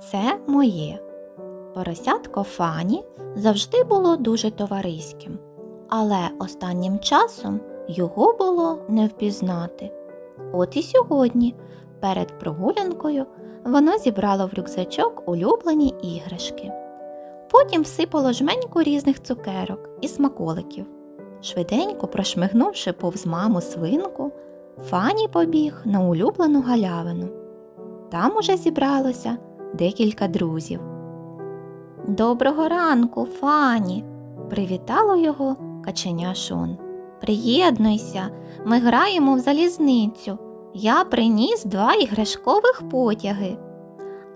це моє. Поросятко Фані завжди було дуже товариським, але останнім часом його було не впізнати. От і сьогодні, перед прогулянкою, воно зібрало в рюкзачок улюблені іграшки. Потім всипало жменьку різних цукерок і смаколиків. Швиденько прошмигнувши повз маму свинку, Фані побіг на улюблену галявину. Там уже зібралося декілька друзів. Доброго ранку, Фані! привітало його каченя Шон. Приєднуйся, ми граємо в залізницю. Я приніс два іграшкових потяги.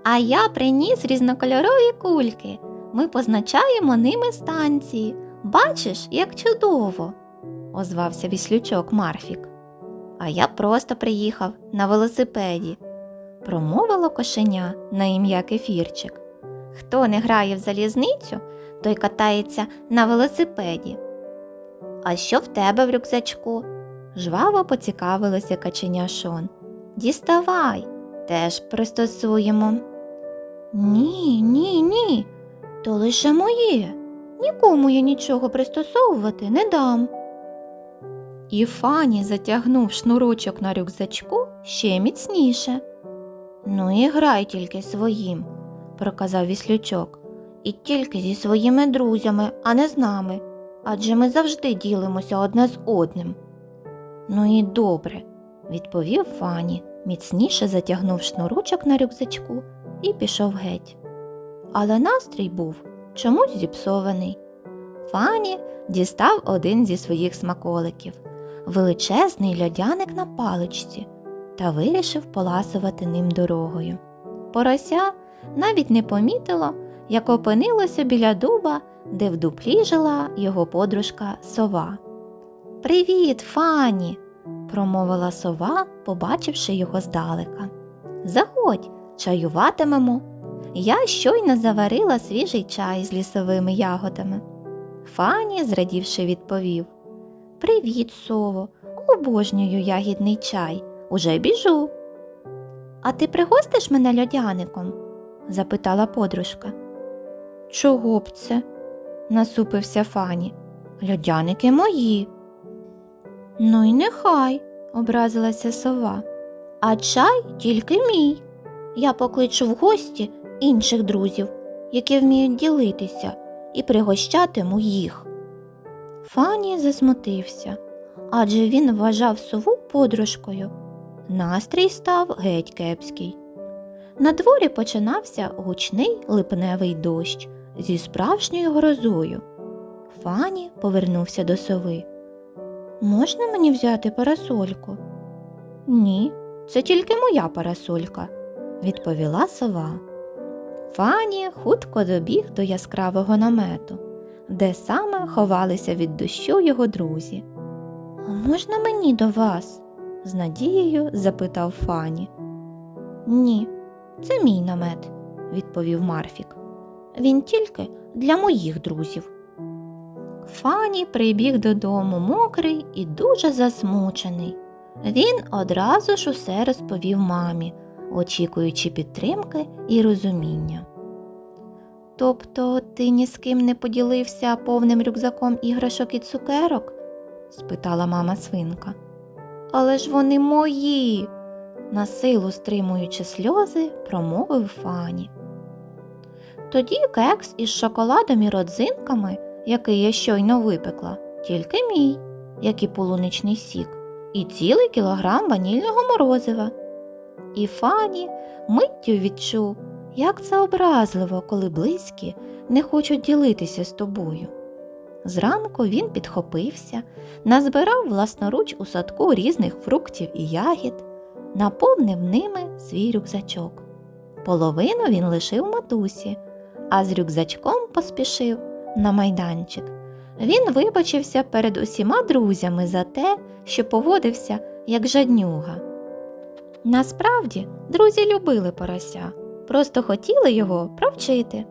А я приніс різнокольорові кульки. Ми позначаємо ними станції. Бачиш, як чудово, озвався віслючок Марфік. А я просто приїхав на велосипеді, промовило кошеня на ім'я Кефірчик. Хто не грає в залізницю, той катається на велосипеді. А що в тебе в рюкзачку? жваво поцікавилося каченя Шон. Діставай, теж пристосуємо. Ні, ні, ні, то лише моє. Нікому я нічого пристосовувати не дам. І Фані затягнув шнурочок на рюкзачку ще міцніше. Ну і грай тільки своїм, проказав віслючок, і тільки зі своїми друзями, а не з нами, адже ми завжди ділимося одне з одним. Ну і добре, відповів Фані, міцніше затягнув шнурочок на рюкзачку і пішов геть. Але настрій був чомусь зіпсований. Фані дістав один зі своїх смаколиків, величезний льодяник на паличці, та вирішив поласувати ним дорогою. Порося навіть не помітило, як опинилося біля дуба, де в дуплі жила його подружка сова. Привіт, Фані, промовила сова, побачивши його здалека. Заходь, чаюватимемо. Я щойно заварила свіжий чай з лісовими ягодами. Фані, зрадівши, відповів Привіт, сово, обожнюю ягідний чай. Уже біжу. А ти пригостиш мене льодяником? запитала подружка. Чого б це? насупився Фані. Льодяники мої. Ну й нехай, образилася сова. А чай тільки мій. Я покличу в гості інших друзів, які вміють ділитися, і пригощатиму їх. Фані засмутився, адже він вважав сову подружкою. Настрій став геть кепський. На дворі починався гучний липневий дощ зі справжньою грозою. Фані повернувся до сови. Можна мені взяти парасольку? Ні, це тільки моя парасолька, відповіла сова. Фані хутко добіг до яскравого намету, де саме ховалися від дощу його друзі. А можна мені до вас? З надією запитав Фані. Ні, це мій намет, відповів Марфік. Він тільки для моїх друзів. Фані прибіг додому мокрий і дуже засмучений. Він одразу ж усе розповів мамі, очікуючи підтримки і розуміння. Тобто ти ні з ким не поділився повним рюкзаком іграшок і цукерок? спитала мама свинка. Але ж вони мої, насилу стримуючи сльози, промовив Фані. Тоді кекс із шоколадом і родзинками, який я щойно випекла, тільки мій, як і полуничний сік, і цілий кілограм ванільного морозива. І Фані миттю відчув, як це образливо, коли близькі не хочуть ділитися з тобою. Зранку він підхопився, назбирав власноруч у садку різних фруктів і ягід, наповнив ними свій рюкзачок. Половину він лишив матусі, а з рюкзачком поспішив на майданчик. Він вибачився перед усіма друзями за те, що поводився як жаднюга. Насправді, друзі любили порося, просто хотіли його провчити,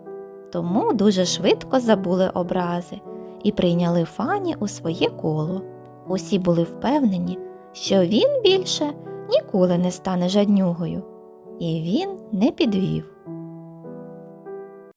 тому дуже швидко забули образи і прийняли Фані у своє коло. Усі були впевнені, що він більше ніколи не стане жаднюгою, і він не підвів.